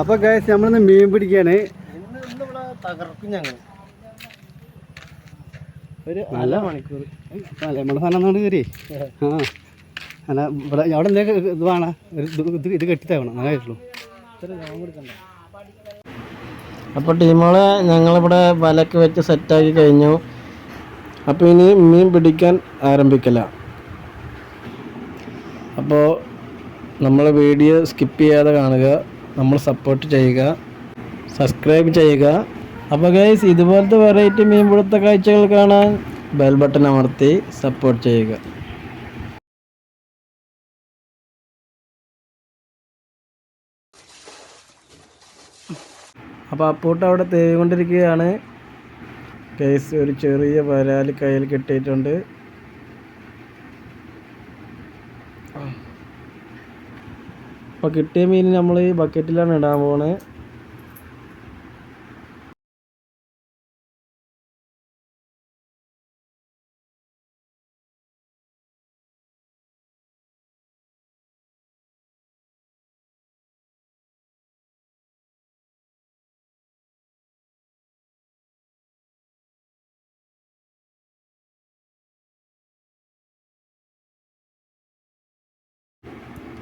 അപ്പൊ ഗൈസ് നമ്മളിന്ന് മീൻ പിടിക്കാണ്. ഒരു നല്ല മണിക്കൂർ. അല്ല നമ്മുടെ സാധനം ഒന്നുകൊണ്ട് കയറി. ആ. അല്ല ഇവിടെ അവിടെ എന്തൊക്കെ ഇത് വേണം? ഒരു ഇത് ഇത് ഇത് അങ്ങനെ അങ്ങനെയായിട്ടുള്ളൂ അപ്പോൾ ടീമുകളെ ഞങ്ങളിവിടെ വലക്ക് വെച്ച് സെറ്റാക്കി കഴിഞ്ഞു. അപ്പോൾ ഇനി മീൻ പിടിക്കാൻ ആരംഭിക്കല. അപ്പോൾ നമ്മൾ വീഡിയോ സ്കിപ്പ് ചെയ്യാതെ കാണുക നമ്മൾ സപ്പോർട്ട് ചെയ്യുക സബ്സ്ക്രൈബ് ചെയ്യുക. അപ്പോൾ ഗൈസ് ഇതുപോലത്തെ വെറൈറ്റി മീൻ പിടുത്ത കാഴ്ചകൾ കാണാൻ ബെൽ ബട്ടൺ അമർത്തി സപ്പോർട്ട് ചെയ്യുക. അപ്പോൾ അപ്പൂട്ട് അവിടെ തേവിക്കൊണ്ടിരിക്കുകയാണ്. കേസ് ഒരു ചെറിയ വരാൽ കയ്യിൽ കിട്ടിയിട്ടുണ്ട്. അപ്പോൾ കിട്ടിയ മീൻ നമ്മൾ ഈ ബക്കറ്റിലാണ് ഇടാൻ പോണത്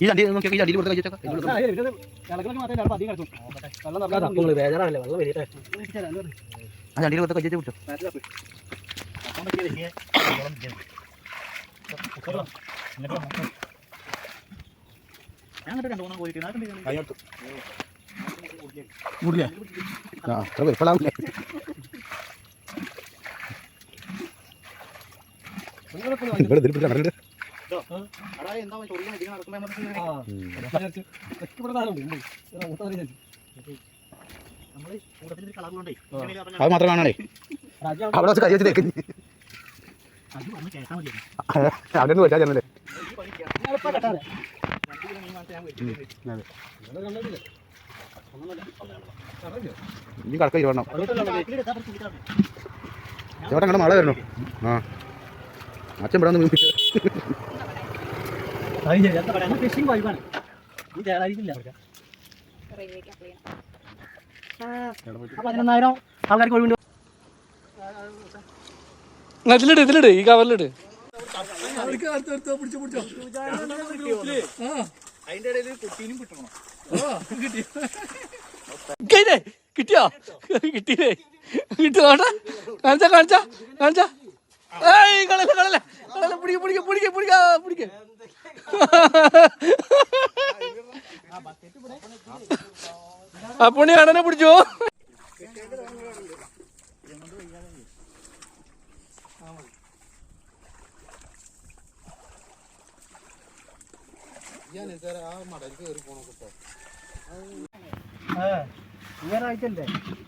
ഈ ചണ്ടി നോക്കിയാൽ ഈ ചണ്ടിയിൽ കൊടുത്ത് കഴിച്ചേക്കാം ആ ചണ്ടിയിൽ കൊടുത്ത് കഴിച്ചേ കുടിച്ചോ ആ അത്ര വലിപ്പമുള്ളാവില്ലേ ഇവിടെ ഇതിൽ അത് മാത്രം കാണണേ. അവിടെ വെച്ച് കൈ വെച്ച് തേക്കുന്നു അവിടെ നിന്ന് വെച്ചാൽ ചെന്നല്ലേ ഇനി കടക്ക ഇരുവണ്ണം ചേട്ടാ ഇങ്ങോട്ട് മഴ വരണോ ആ. അച്ഛൻ ഇവിടെ നിന്ന് ഫിഷിംഗ് വൈബാണ് ഈ പതിനൊന്നായിരം ആൾക്കാർക്ക് ഒഴിവുണ്ട്. ഇതിലിട് ഇതിലിട് ഈ കവറിലിട് കിട്ടിയോ? കിട്ടിയില്ലേ? കിട്ടി കാണിച്ചാ കാണിച്ചാ കാണിച്ചാ കാണിച്ച. ഏയ് കളല്ല കളല്ല കളല്ല പിടിക്ക പിടിക്ക പിടിക്ക പിടിക്ക. പിടിക്ക. ആ മടലിക്ക് കയറി പിടിച്ചോ. ഇങ്ങനായിട്ടല്ലേ കൊപ്പളയിലല്ലോ നാട്ടുകെട്ട് പതിമൂന്നാം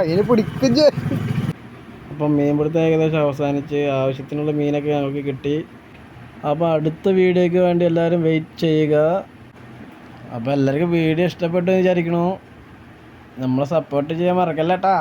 അതിന് പിടിക്കും അപ്പം മീൻപിടുത്തം ഏകദേശം അവസാനിച്ച് ആവശ്യത്തിനുള്ള മീനൊക്കെ ഞങ്ങൾക്ക് കിട്ടി. അപ്പോൾ അടുത്ത വീഡിയോയ്ക്ക് വേണ്ടി എല്ലാവരും വെയിറ്റ് ചെയ്യുക. അപ്പോൾ എല്ലാവർക്കും വീഡിയോ ഇഷ്ടപ്പെട്ടു വിചാരിക്കണു. നമ്മളെ സപ്പോർട്ട് ചെയ്യാൻ മറക്കല്ലേട്ടാ.